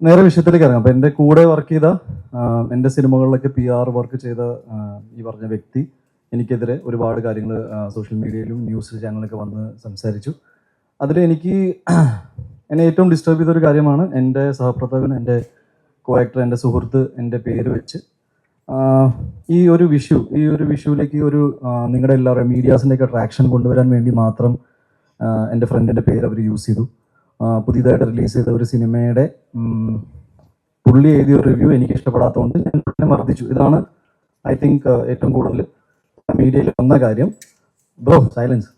നേരെ വിഷയത്തിലേക്ക് ഇറങ്ങാം. അപ്പം എന്റെ കൂടെ വർക്ക് ചെയ്ത എന്റെ സിനിമകളിലൊക്കെ പി ആർ വർക്ക് ചെയ്ത ഈ പറഞ്ഞ വ്യക്തി എനിക്കെതിരെ ഒരുപാട് കാര്യങ്ങൾ സോഷ്യൽ മീഡിയയിലും ന്യൂസ് ചാനലിലൊക്കെ വന്ന് സംസാരിച്ചു. അതിൽ എനിക്ക് എന്നെ ഏറ്റവും ഡിസ്റ്റർബ് ചെയ്ത ഒരു കാര്യമാണ് എന്റെ സഹപ്രവർത്തകൻ എന്റെ കോ ആക്ടർ എന്റെ സുഹൃത്ത് എന്റെ പേര് വെച്ച്. ഈ ഒരു വിഷു ഈ ഒരു വിഷുവിലേക്ക് ഒരു നിങ്ങളുടെ എല്ലാവരുടെയും മീഡിയാസിന്റെയൊക്കെ ട്രാക്ഷൻ കൊണ്ടുവരാൻ വേണ്ടി മാത്രം എന്റെ ഫ്രണ്ടിന്റെ പേര് അവർ യൂസ് ചെയ്തു. പുതിയതായിട്ട് റിലീസ് ചെയ്ത ഒരു സിനിമയുടെ പുള്ളി എഴുതിയ റിവ്യൂ എനിക്ക് ഇഷ്ടപ്പെടാത്തതുകൊണ്ട് ഞാൻ പിന്നെ മർദ്ദിച്ചു. ഇതാണ് ഐ തിങ്ക് ഏറ്റവും കൂടുതൽ മീഡിയയിൽ വന്ന കാര്യം. Bro silence.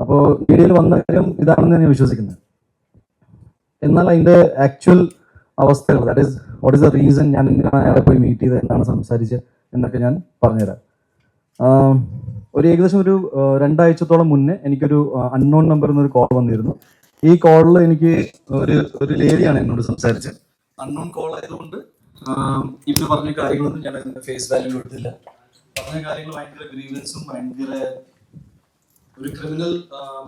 അപ്പോൾ മീഡിയയിൽ വന്ന കാര്യം ഇതാണെന്ന് ഞാൻ വിശ്വസിക്കുന്നത് എന്നാൽ അതിന്റെ ആക്ച്വൽ അവസ്ഥകൾ that is what is the reason ഞാൻ എന്തിനാണ് അയാളെ പോയി മീറ്റ് ചെയ്ത് എന്താണ് സംസാരിച്ചത് എന്നൊക്കെ ഞാൻ പറഞ്ഞുതരാം. ഒരു ഏകദേശം ഒരു രണ്ടാഴ്ചത്തോളം മുന്നേ എനിക്കൊരു അൺനോൺ നമ്പറിൽ നിന്ന് ഒരു കോൾ വന്നിരുന്നു. ഈ കോളിൽ എനിക്ക് ഒരു ഒരു ലേഡിയാണ് എന്നോട് സംസാരിച്ചത്. അൺനോൺ കോൾ ആയതുകൊണ്ട് ഇവർ പറഞ്ഞ കാര്യങ്ങളൊന്നും ഞാൻ ഫേസ് വാല്യൂ എടുത്തില്ല. പറഞ്ഞ കാര്യങ്ങൾ ഭയങ്കര ഗ്രീവൻസും ഭയങ്കര ഒരു ക്രിമിനൽ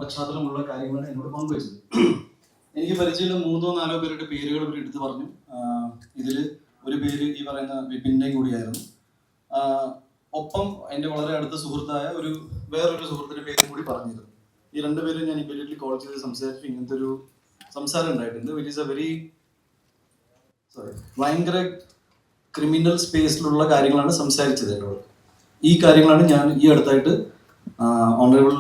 പശ്ചാത്തലമുള്ള കാര്യങ്ങളാണ് എന്നോട് പങ്കുവച്ചത്. എനിക്ക് പരിചയമുള്ള മൂന്നോ നാലോ പേരുടെ പേരുകൾ ഇവർ എടുത്തു പറഞ്ഞു. ഇതിൽ ഒരു പേര് ഈ പറയുന്ന വിപിന്റെയും കൂടിയായിരുന്നു. ഒപ്പം എന്റെ വളരെ അടുത്ത സുഹൃത്തായ ഒരു വേറൊരു സുഹൃത്തിന്റെ പേരും കൂടി പറഞ്ഞിരുന്നു. ഈ രണ്ടുപേരും ഞാൻ ഇമ്മീഡിയറ്റ്ലി കോൾ ചെയ്ത് സംസാരിച്ചു. ഇങ്ങനത്തെ ഒരു സംസാരം ഉണ്ടായിട്ടുണ്ട്. It is a very sorry ഭയങ്കര ക്രിമിനൽ സ്പേസിലുള്ള കാര്യങ്ങളാണ് സംസാരിച്ചത് എന്നോട്. ഈ കാര്യങ്ങളാണ് ഞാൻ ഈ അടുത്തായിട്ട് ഓണറബിൾ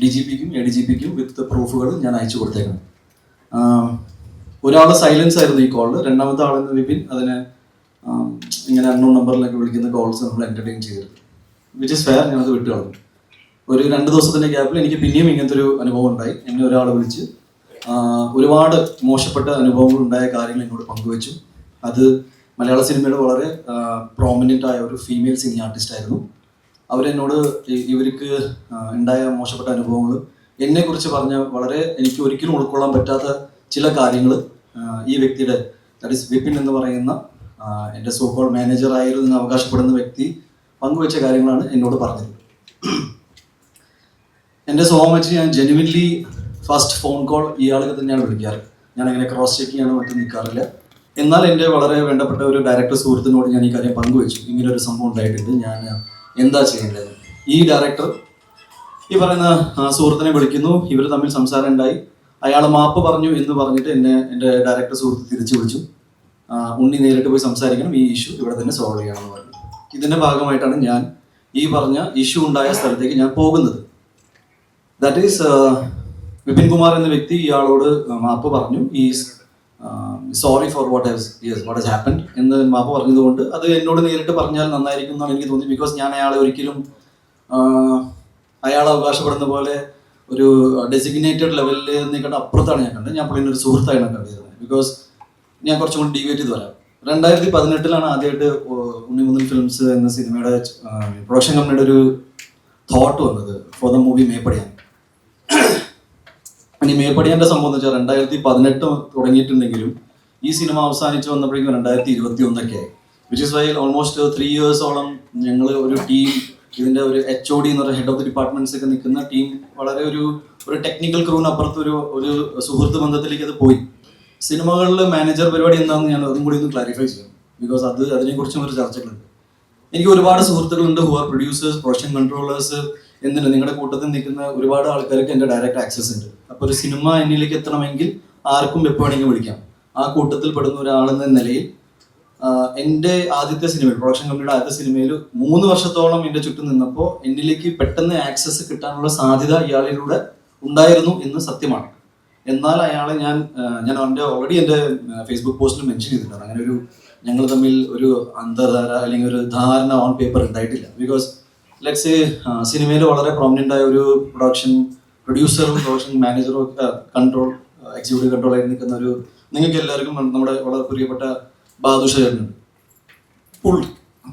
ഡി ജി പിക്കും എ ഡി ജി പിക്കും വിത്ത് പ്രൂഫുകൾ ഞാൻ അയച്ചു കൊടുത്തേക്കണം. ഒരാൾ സൈലൻസ് ആയിരുന്നു ഈ കോൾ രണ്ടാമത്തെ ആളെന്ന് വിപിൻ അതിനെ ഇങ്ങനെ അൺനോൺ നമ്പറിലൊക്കെ വിളിക്കുന്ന കോൾസ് നമ്മൾ എന്റർടൈൻ ചെയ്തിരുന്നു വിച്ച് ഇസ് ഫെയർ ഞാനത് വിട്ടു കളഞ്ഞു ഒരു രണ്ട് ദിവസത്തിന്റെ ഗ്യാപ്പിൽ എനിക്ക് പിന്നെയും ഇങ്ങനത്തെ ഒരു അനുഭവം ഉണ്ടായി. എന്നെ ഒരാൾ വിളിച്ച് ഒരുപാട് മോശപ്പെട്ട അനുഭവങ്ങൾ ഉണ്ടായ കാര്യങ്ങൾ എന്നോട് പങ്കുവച്ചു. അത് മലയാള സിനിമയുടെ വളരെ പ്രോമിനന്റ് ആയ ഒരു ഫീമെയിൽ സിനിമ ആർട്ടിസ്റ്റ് ആയിരുന്നു. അവരെന്നോട് ഇവർക്ക് ഉണ്ടായ മോശപ്പെട്ട അനുഭവങ്ങൾ എന്നെക്കുറിച്ച് പറഞ്ഞ വളരെ എനിക്ക് ഒരിക്കലും ഉൾക്കൊള്ളാൻ പറ്റാത്ത ചില കാര്യങ്ങൾ ഈ വ്യക്തിയുടെ ദാറ്റ് ഇസ് വിപിൻ എന്ന് പറയുന്ന എന്റെ സോക്കോൾ മാനേജർ ആയിരുന്നു അവകാശപ്പെടുന്ന വ്യക്തി പങ്കുവച്ച കാര്യങ്ങളാണ് എന്നോട് പറഞ്ഞത്. എന്റെ വെച്ച് ഞാൻ ജെനുവിൻലി ഫസ്റ്റ് ഫോൺ കോൾ ഇയാൾക്ക് തന്നെയാണ് വിളിക്കാറ്. ഞാൻ അങ്ങനെ ക്രോസ് ചെക്ക് ചെയ്യാനോ മറ്റും നിൽക്കാറില്ല എന്നാൽ എന്റെ വളരെ വേണ്ടപ്പെട്ട ഒരു ഡയറക്ടർ സുഹൃത്തിനോട് ഞാൻ ഈ കാര്യം പങ്കുവച്ചു. ഇങ്ങനെ ഒരു സംഭവം ഉണ്ടായിട്ടുണ്ട്. ഞാൻ എന്താ ചെയ്യേണ്ടത്? ഈ ഡയറക്ടർ ഈ പറയുന്ന സുഹൃത്തിനെ വിളിക്കുന്നു. ഇവർ തമ്മിൽ സംസാരം ഉണ്ടായി. അയാൾ മാപ്പ് പറഞ്ഞു എന്ന് പറഞ്ഞിട്ട് എന്നെ എന്റെ ഡയറക്ടർ സുഹൃത്ത് തിരിച്ചു വിളിച്ചു. ഉണ്ണി നേരിട്ട് പോയി സംസാരിക്കണം. ഈ ഇഷ്യൂ ഇവിടെ തന്നെ സോൾവ് ചെയ്യണം എന്ന് പറഞ്ഞു. ഇതിന്റെ ഭാഗമായിട്ടാണ് ഞാൻ ഈ പറഞ്ഞ ഇഷ്യൂ ഉണ്ടായ സ്ഥലത്തേക്ക് ഞാൻ പോകുന്നത്. ദാറ്റ് ഈസ് വിപിൻ കുമാർ എന്ന വ്യക്തി ഇയാളോട് മാപ്പ് പറഞ്ഞു. Is sorry for what has yes what has happen എന്ന് മാപ്പ് പറഞ്ഞതുകൊണ്ട് അത് എന്നോട് നേരിട്ട് പറഞ്ഞാൽ നന്നായിരിക്കും എന്നാണ് എനിക്ക് തോന്നി ബിക്കോസ് ഞാൻ അയാളെ ഒരിക്കലും അയാൾ അവകാശപ്പെടുന്ന പോലെ ഒരു ഡെസിഗ്നേറ്റഡ് ലെവലിൽ നിൽക്കേണ്ട അപ്പുറത്താണ് ഞാൻ കണ്ടത്. ഞാൻ പുള്ളിന്റെ ഒരു സുഹൃത്തായിട്ടാണ് കണ്ടിരുന്നത് ബിക്കോസ് ഞാൻ കുറച്ചും കൂടി ഡീവേറ്റ് ചെയ്ത് വരാം. രണ്ടായിരത്തി പതിനെട്ടിലാണ് ആദ്യമായിട്ട് ഉണ്ണിമുതൽ ഫിലിംസ് എന്ന സിനിമയുടെ പ്രൊഡക്ഷൻ കമ്പനിയുടെ ഒരു തോട്ട് വന്നത്. For the movie Meppadiyan. ഇനി മേപ്പടിയാന്റെ വെച്ചാൽ രണ്ടായിരത്തി പതിനെട്ട് തുടങ്ങിയിട്ടുണ്ടെങ്കിലും ഈ സിനിമ അവസാനിച്ച് വന്നപ്പോഴേക്കും രണ്ടായിരത്തി ഇരുപത്തി ഒന്നൊക്കെ which is why almost three ഇയേഴ്സോളം ഞങ്ങൾ ഒരു ടീം ഇതിന്റെ ഒരു എച്ച് ഒ ഡി എന്ന് പറയുന്ന ഹെഡ് ഓഫ് ദി ഡിപ്പാർട്ട്മെന്റ്സ് ഒക്കെ നിൽക്കുന്ന ടീം വളരെ ഒരു ഒരു ടെക്നിക്കൽ ക്രൂവിനപ്പുറത്ത് ഒരു ഒരു സുഹൃത്ത് ബന്ധത്തിലേക്ക് അത് പോയി. സിനിമകളിൽ മാനേജർ പരിപാടി എന്താണെന്ന് ഞാൻ അതും കൂടി ഒന്ന് ക്ലാരിഫൈ ചെയ്യും. ബിക്കോസ് അത് അതിനെക്കുറിച്ചും ഒരു ചർച്ചകളുണ്ട്. എനിക്ക് ഒരുപാട് സുഹൃത്തുക്കളുണ്ട് who are producers production controllers എന്തിന്? നിങ്ങളുടെ കൂട്ടത്തിൽ നിൽക്കുന്ന ഒരുപാട് ആൾക്കാർക്ക് എന്റെ ഡയറക്റ്റ് ആക്സസ് ഉണ്ട്. അപ്പോൾ ഒരു സിനിമ എന്നിലേക്ക് എത്തണമെങ്കിൽ ആർക്കും എപ്പോൾ വേണമെങ്കിൽ വിളിക്കാം. ആ കൂട്ടത്തിൽ പെടുന്ന ഒരാളെന്ന നിലയിൽ എന്റെ ആദ്യത്തെ സിനിമയിൽ പ്രൊഡക്ഷൻ കമ്പനിയുടെ ആദ്യത്തെ സിനിമയിൽ മൂന്ന് വർഷത്തോളം എന്റെ ചുറ്റും നിന്നപ്പോൾ എന്നിലേക്ക് പെട്ടെന്ന് ആക്സസ് കിട്ടാനുള്ള സാധ്യത ഇയാളിലൂടെ ഉണ്ടായിരുന്നു എന്ന് സത്യമാണ്. എന്നാൽ അയാളെ ഞാൻ ഞാൻ എന്റെ ഓൾറെഡി എന്റെ ഫേസ്ബുക്ക് പോസ്റ്റിൽ മെൻഷൻ ചെയ്തിട്ടുണ്ട്. അങ്ങനെ ഒരു ഞങ്ങൾ തമ്മിൽ ഒരു അന്തർധാര അല്ലെങ്കിൽ ഒരു ധാരണ ഓൺ പേപ്പർ ഉണ്ടായിട്ടില്ല. ബിക്കോസ് ലെറ്റ്സ് സിനിമയിൽ വളരെ പ്രോമിനന്റ് ആയ ഒരു പ്രൊഡക്ഷൻ പ്രൊഡ്യൂസറും പ്രൊഡക്ഷൻ മാനേജറും ഒക്കെ കൺട്രോൾ എക്സിക്യൂട്ടീവ് കൺട്രോൾ ആയി നിൽക്കുന്ന ഒരു നിങ്ങൾക്ക് എല്ലാവർക്കും നമ്മുടെ വളരെ പ്രിയപ്പെട്ട ബാദുഷ ചേട്ടനുണ്ട്. പുള്ളി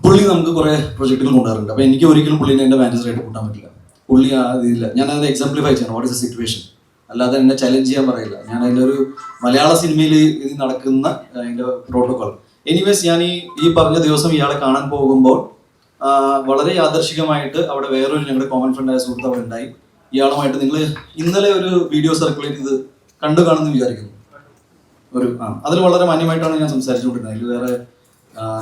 പുള്ളി നമുക്ക് കുറേ പ്രൊജക്റ്റുകൾ കൊണ്ടുവരാറുണ്ട്. അപ്പോൾ എനിക്ക് ഒരിക്കലും പുള്ളിനെ എന്റെ മാനേജറായിട്ട് കൂട്ടാൻ പറ്റില്ല. പുള്ളി ആ ഇതില്ല. ഞാൻ അത് എക്സാംപ്ലിഫൈ ചെയ്യണം. വാട്ട് ഇസ് എ സിറ്റുവേഷൻ അല്ലാതെ എന്നെ ചലഞ്ച് ചെയ്യാൻ പറയില്ല. ഞാൻ അതിന്റെ ഒരു മലയാള സിനിമയിൽ ഇത് നടക്കുന്ന അതിന്റെ പ്രോട്ടോകോൾ എനിവേസ് ഞാൻ ഈ ഈ പറഞ്ഞ ദിവസം ഇയാളെ കാണാൻ പോകുമ്പോൾ വളരെ യാദർശികമായിട്ട് അവിടെ വേറൊരു ഞങ്ങളുടെ കോമൺ ഫ്രണ്ടായ സുഹൃത്ത് അവിടെ ഉണ്ടായി. ഇയാളുമായിട്ട് നിങ്ങൾ ഇന്നലെ ഒരു വീഡിയോ സർക്കുലേറ്റ് ചെയ്ത് കണ്ടു കാണുമെന്ന് വിചാരിക്കുന്നു. ഒരു ആ അതിൽ വളരെ മാന്യമായിട്ടാണ് ഞാൻ സംസാരിച്ചുകൊണ്ടിരുന്നത്. അതിൽ വേറെ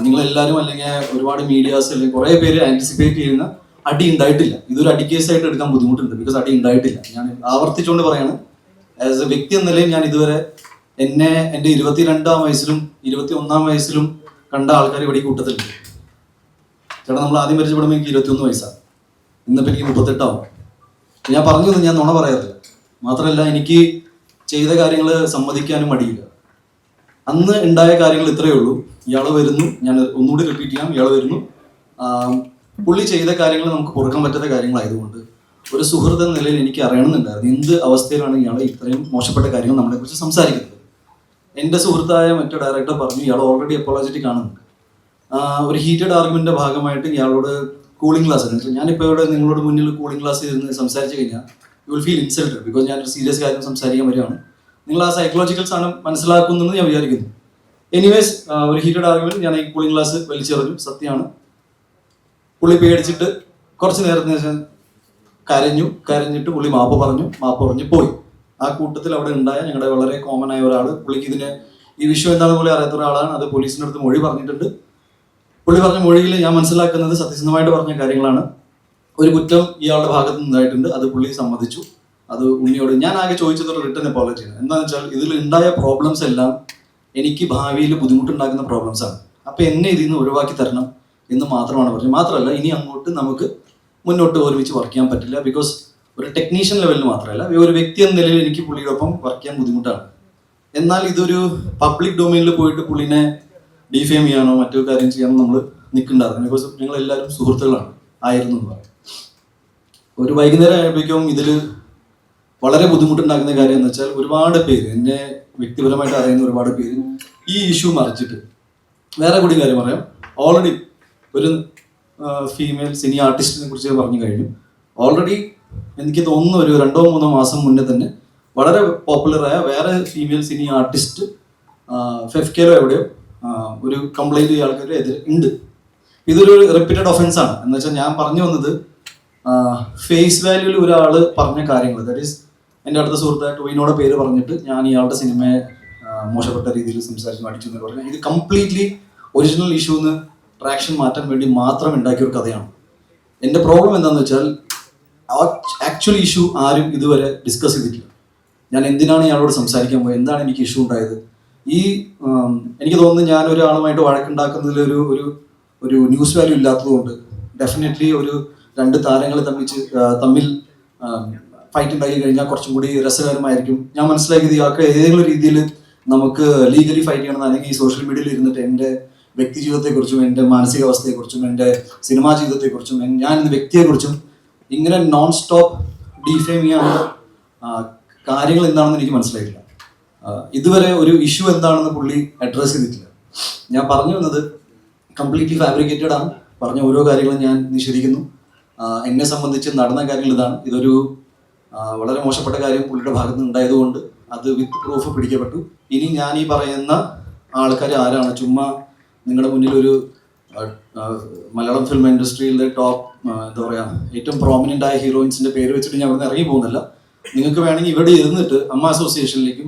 നിങ്ങളെല്ലാവരും അല്ലെങ്കിൽ ഒരുപാട് മീഡിയാസ് അല്ലെങ്കിൽ കുറേ പേര് ആന്റിസിപ്പേറ്റ് ചെയ്യുന്ന അടി ഉണ്ടായിട്ടില്ല. ഇതൊരു അടി കേസായിട്ട് എടുക്കാൻ ബുദ്ധിമുട്ടുണ്ട്. ബിക്കോസ് അടി ഉണ്ടായിട്ടില്ല. ഞാൻ ആവർത്തിച്ചുകൊണ്ട് പറയാണ്. ആസ് എ വ്യക്തി എന്ന നിലയിൽ ഞാൻ ഇതുവരെ എന്നെ എന്റെ ഇരുപത്തിരണ്ടാം വയസ്സിലും ഇരുപത്തി ഒന്നാം വയസ്സിലും കണ്ട ആൾക്കാർ ഇവിടെ കൂട്ടത്തിലുണ്ട്. ചേട്ടാ നമ്മൾ ആദ്യം പരിചയപ്പെടുമ്പോൾ എനിക്ക് ഇരുപത്തിയൊന്ന് വയസ്സാണ് ഇന്നിപ്പോൾ എനിക്ക് മുപ്പത്തെട്ടാവും. ഞാൻ പറഞ്ഞു തന്നെ ഞാൻ നുണ പറയാറില്ല മാത്രമല്ല എനിക്ക് ചെയ്ത കാര്യങ്ങൾ സമ്മതിക്കാനും മടിയില്ല. അന്ന് ഉണ്ടായ കാര്യങ്ങൾ ഇത്രയേ ഉള്ളൂ. ഇയാൾ വരുന്നു ഞാൻ ഒന്നുകൂടി റിപ്പീറ്റ് ചെയ്യാം. ഇയാൾ വരുന്നു. പുള്ളി ചെയ്ത കാര്യങ്ങൾ നമുക്ക് കൊടുക്കാൻ പറ്റാത്ത കാര്യങ്ങളായതുകൊണ്ട് ഒരു സുഹൃത്ത് എന്ന നിലയിൽ എനിക്ക് അറിയണമെന്നുണ്ടായിരുന്നു. എന്ത് അവസ്ഥയിലാണ് ഇയാൾ ഇത്രയും മോശപ്പെട്ട കാര്യങ്ങൾ നമ്മളെ കുറിച്ച് സംസാരിക്കുന്നത്? എന്റെ സുഹൃത്തായ മറ്റു ഡയറക്ടർ പറഞ്ഞു ഇയാൾ ഓൾറെഡി അപ്പോളജറ്റിക് കാണുന്നുണ്ട് ആ, ഒരു ഹീറ്റഡ് ആർഗ്യുമെന്റിന്റെ ഭാഗമായിട്ട് ഇയാളോട് കൂളിംഗ് ക്ലാസ് ഞാനിപ്പോൾ ഇവിടെ നിങ്ങളോട് മുന്നിൽ കൂളിംഗ് ക്ലാസ് ഇരുന്ന് സംസാരിച്ചു കഴിഞ്ഞാൽ you will feel insulted because ഞാനൊരു സീരിയസ് കാര്യം സംസാരിക്കാൻ വരികയാണ്. നിങ്ങൾ ആ സൈക്കോളജിക്കൽ സാധനം മനസ്സിലാക്കുന്നെന്ന് ഞാൻ വിചാരിക്കുന്നു. എനിവേസ് ഒരു ഹീറ്റഡ് ആർഗ്യുമെന്റ് ഞാൻ ഈ കൂളിംഗ് ക്ലാസ് വലിച്ചെറിഞ്ഞു. സത്യമാണ്. പുള്ളി പേടിച്ചിട്ട് കുറച്ച് നേരത്തിന് ശേഷം കരഞ്ഞു. കരഞ്ഞിട്ട് പുള്ളി മാപ്പ് പറഞ്ഞു. മാപ്പ് പറഞ്ഞ് പോയി. ആ കൂട്ടത്തിൽ അവിടെ ഉണ്ടായ ഞങ്ങളുടെ വളരെ കോമൺ ആയ ഒരാൾ പുള്ളിക്ക് ഇതിന് ഈ വിഷയം എന്താണെന്ന് പോലെ അറിയാത്ത ഒരാളാണ്. അത് പോലീസിന്റെ അടുത്ത് മൊഴി പറഞ്ഞിട്ടുണ്ട്. പുള്ളി പറഞ്ഞ മൊഴിയിൽ ഞാൻ മനസ്സിലാക്കുന്നത് സത്യസന്ധമായിട്ട് പറഞ്ഞ കാര്യങ്ങളാണ്. ഒരു കുറ്റം ഇയാളുടെ ഭാഗത്ത് നിന്നായിട്ടുണ്ട്. അത് പുള്ളി സമ്മതിച്ചു. അത് ഉണ്ണിയോട് ഞാൻ ആകെ ചോദിച്ചത് റിട്ടൺ അപ്പോളജിയാണ് എന്താണെന്ന് വെച്ചാൽ ഇതിൽ ഉണ്ടായ പ്രോബ്ലംസ് എല്ലാം എനിക്ക് ഭാവിയിൽ ബുദ്ധിമുട്ടുണ്ടാക്കുന്ന പ്രോബ്ലംസ് ആണ്. അപ്പൊ എന്നെ ഇതിൽ നിന്ന് ഒഴിവാക്കി തരണം എന്ന് മാത്രമാണ് പറഞ്ഞത്. മാത്രമല്ല ഇനി അങ്ങോട്ട് നമുക്ക് മുന്നോട്ട് ഒരുമിച്ച് വർക്ക് ചെയ്യാൻ പറ്റില്ല. ബിക്കോസ് ഒരു ടെക്നീഷ്യൻ ലെവലിൽ മാത്രമല്ല ഒരു വ്യക്തി എന്ന നിലയിൽ എനിക്ക് പുള്ളിയോടൊപ്പം വർക്ക് ചെയ്യാൻ ബുദ്ധിമുട്ടാണ്. എന്നാൽ ഇതൊരു പബ്ലിക് ഡൊമൈനിൽ പോയിട്ട് പുള്ളിനെ ഡിഫെയിം ചെയ്യാനോ മറ്റു കാര്യം ചെയ്യാനോ നമ്മൾ നിൽക്കേണ്ടത് ബിക്കോസ് ഞങ്ങൾ എല്ലാവരും സുഹൃത്തുക്കളാണ്. ആയിരുന്നു എന്ന് പറയാം. ഒരു വൈകുന്നേരം ആയപ്പോഴേക്കും ഇതിൽ വളരെ ബുദ്ധിമുട്ടുണ്ടാക്കുന്ന കാര്യം എന്ന് വെച്ചാൽ ഒരുപാട് പേര് എന്നെ വ്യക്തിപരമായിട്ട് അറിയുന്ന ഒരുപാട് പേര് ഈ ഇഷ്യൂ മറിച്ചിട്ട് വേറെ കൂടി കാര്യം പറയാം. ഓൾറെഡി ഒരു ഫീമെയിൽ സിനി ആർട്ടിസ്റ്റിനെ കുറിച്ച് പറഞ്ഞു കഴിഞ്ഞു. ഓൾറെഡി എനിക്ക് തോന്നുന്നു ഒരു രണ്ടോ മൂന്നോ മാസം മുന്നേ തന്നെ വളരെ പോപ്പുലറായ വേറെ ഫീമെയിൽ സിനി ആർട്ടിസ്റ്റ് ഫെഫ്കേലോ എവിടെയോ ഒരു കംപ്ലൈന്റ് ഇയാൾക്കെതിരെ എതിരെ ഉണ്ട്. ഇതൊരു റിപ്പീറ്റഡ് ഒഫൻസ് ആണ്. എന്ന് വെച്ചാൽ ഞാൻ പറഞ്ഞു വന്നത് ഫേസ് വാല്യൂവിൽ ഒരാൾ പറഞ്ഞ കാര്യങ്ങൾ ദാറ്റ് ഈസ് എന്റെ അടുത്ത സുഹൃത്തായ ടോയിനോടെ പേര് പറഞ്ഞിട്ട് ഞാൻ ഇയാളുടെ സിനിമയെ മോശപ്പെട്ട രീതിയിൽ സംസാരിച്ച് അടിച്ചു എന്ന് പറഞ്ഞാൽ ഇത് കംപ്ലീറ്റ്ലി ഒറിജിനൽ ഇഷ്യൂന്ന് ട്രാക്ഷൻ മാറ്റാൻ വേണ്ടി മാത്രം ഉണ്ടാക്കിയ ഒരു കഥയാണ്. എന്റെ പ്രോബ്ലം എന്താണെന്ന് വെച്ചാൽ ആക്ച്വൽ ഇഷ്യൂ ആരും ഇതുവരെ ഡിസ്കസ് ചെയ്തിട്ടില്ല. ഞാൻ എന്തിനാണ് ഇയാളോട് സംസാരിക്കാൻ പോയത്? എന്താണ് എനിക്ക് ഇഷ്യൂ ഉണ്ടായത്? ഈ എനിക്ക് തോന്നുന്നു ഞാൻ ഒരാളുമായിട്ട് വഴക്കുണ്ടാക്കുന്നതിൽ ഒരു ഒരു ഒരു ന്യൂസ് വാല്യൂ ഇല്ലാത്തതുകൊണ്ട് ഡെഫിനറ്റ്ലി ഒരു രണ്ട് താരങ്ങൾ തമ്മിൽ തമ്മിൽ ഫൈറ്റ് ഉണ്ടാക്കി കഴിഞ്ഞാൽ കുറച്ചും കൂടി രസകരമായിരിക്കും. ഞാൻ മനസ്സിലാക്കിയത് ഇയാൾക്ക് ഏതെങ്കിലും രീതിയിൽ നമുക്ക് ലീഗലി ഫൈറ്റ് ചെയ്യണം അല്ലെങ്കിൽ ഈ സോഷ്യൽ മീഡിയയിൽ ഇരുന്നിട്ട് എന്റെ വ്യക്തി ജീവിതത്തെക്കുറിച്ചും എന്റെ മാനസികാവസ്ഥയെക്കുറിച്ചും എന്റെ സിനിമാ ജീവിതത്തെക്കുറിച്ചും ഞാൻ എന്റെ വ്യക്തിയെക്കുറിച്ചും ഇങ്ങനെ നോൺ സ്റ്റോപ്പ് ഡീഫെയിം ചെയ്യാനുള്ള കാര്യങ്ങൾ എന്താണെന്ന് എനിക്ക് മനസ്സിലായിട്ടില്ല. ആ, ഇതുവരെ ഒരു ഇഷ്യൂ എന്താണെന്ന് പുള്ളി അഡ്രസ് ചെയ്തിട്ടില്ല. ഞാൻ പറഞ്ഞു വന്നത് കംപ്ലീറ്റ്ലി ഫാബ്രിക്കേറ്റഡ് ആണ്. പറഞ്ഞ ഓരോ കാര്യങ്ങളും ഞാൻ നിഷേധിക്കുന്നു എന്നെ സംബന്ധിച്ച് നടന്ന കാര്യങ്ങൾ ഇതാണ്. ഇതൊരു വളരെ മോശപ്പെട്ട കാര്യം പുള്ളിയുടെ ഭാഗത്ത് ഉണ്ടായതുകൊണ്ട് അത് വിത്ത് പ്രൂഫ് പിടിക്കപ്പെട്ടു. ഇനി ഞാൻ ഈ പറയുന്ന ആൾക്കാർ ആരാണ്? ചുമ്മാ നിങ്ങളുടെ മുന്നിൽ ഒരു മലയാളം ഫിലിം ഇൻഡസ്ട്രിയിലെ ടോപ്പ് എന്താ പറയുക ഏറ്റവും പ്രോമിനന്റ് ആയ ഹീറോയിൻസിന്റെ പേര് വെച്ചിട്ട് ഞാൻ അവിടെ ഇറങ്ങി പോകുന്നില്ല നിങ്ങൾക്ക് വേണമെങ്കിൽ ഇവിടെ ഇരുന്നിട്ട് അമ്മ അസോസിയേഷനിലേക്കും